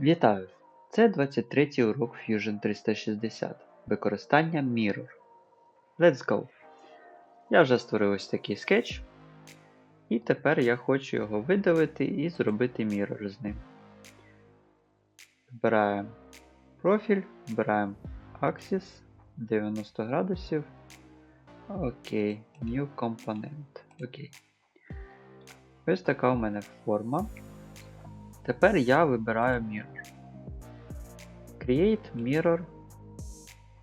Вітаю! Це 23 й урок Fusion 360. Використання Mirror. Let's go! Я вже створив ось такий скетч. І тепер я хочу його видавити і зробити Mirror з ним. Вибираємо профіль, вибираємо Axis 90 градусів. Окей, New Component. Окей. Ось така у мене форма. Тепер я вибираю Mirror. Create Mirror.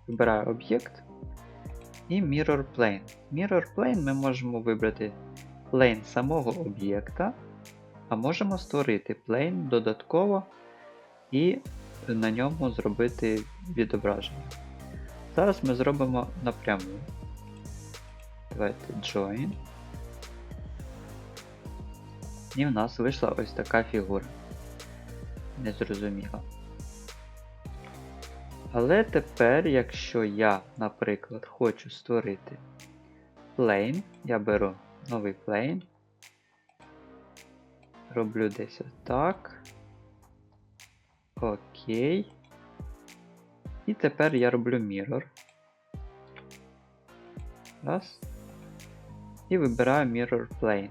Вибираю об'єкт і Mirror Plane. Mirror Plane ми можемо вибрати плейн самого об'єкта, а можемо створити плейн додатково і на ньому зробити відображення. Зараз ми зробимо напряму. Давайте Join. І в нас вийшла ось така фігура. Незрозуміла. Але тепер, якщо я, наприклад, хочу створити plane, я беру новий plane, роблю десь отак. Окей. І тепер я роблю mirror. Раз. І вибираю mirror plane.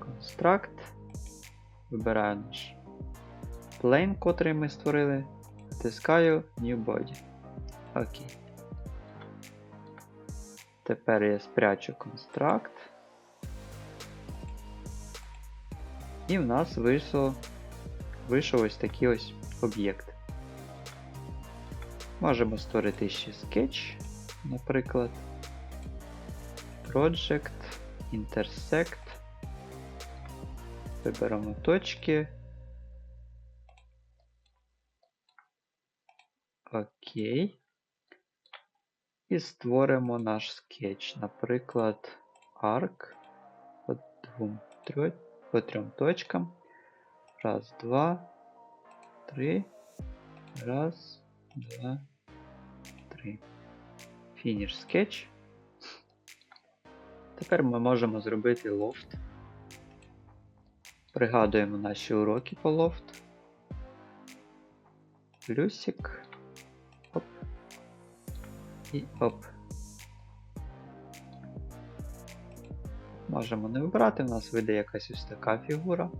Construct. Вибираю наш plane, котрий ми створили. Натискаю New Body. Окей. Тепер я спрячу Construct. І в нас вийшло, вийшов ось такий ось об'єкт. Можемо створити ще скетч, наприклад. Project, Intersect. Виберемо точки. Окей. І створимо наш скетч. Наприклад, arc по двом, трьох, по трьом точкам. Раз, два, три. Раз, два, три. Фініш скетч. Тепер ми можемо зробити лофт. Пригадуємо наші уроки по лофт. Плюсик. Оп. І оп. Можемо не вибрати, у нас вийде якась ось така фігура.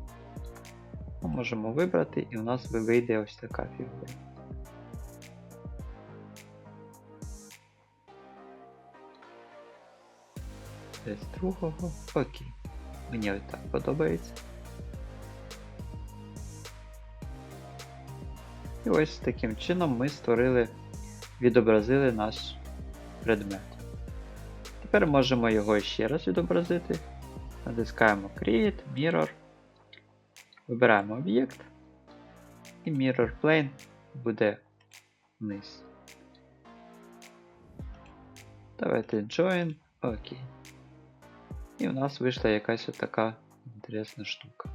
Ми можемо вибрати і у нас вийде ось така фігура. Десь другого. Окей. Мені ось так подобається. І ось таким чином ми створили, відобразили наш предмет. Тепер можемо його ще раз відобразити. Натискаємо Create, Mirror. Вибираємо об'єкт. І Mirror Plane буде вниз. Давайте Join. Окей. І у нас вийшла якась така інтересна штука.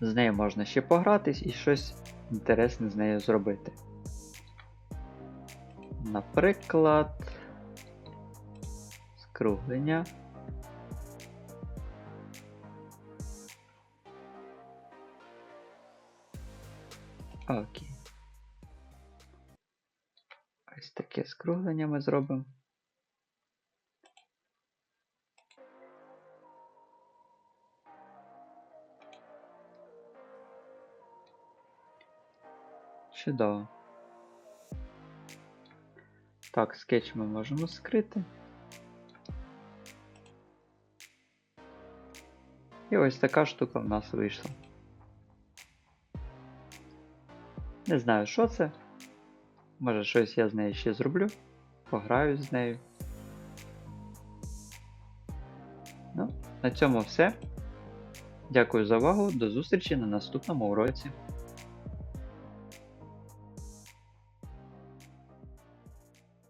З нею можна ще погратись і щось інтересне з нею зробити. Наприклад, скруглення. Окей. Ось таке скруглення ми зробимо. Чудово. Так, скетч ми можемо скрити. І ось така штука в нас вийшла. Не знаю, що це. Може щось я з нею ще зроблю. Пограю з нею. Ну, на цьому все. Дякую за увагу. До зустрічі на наступному уроці.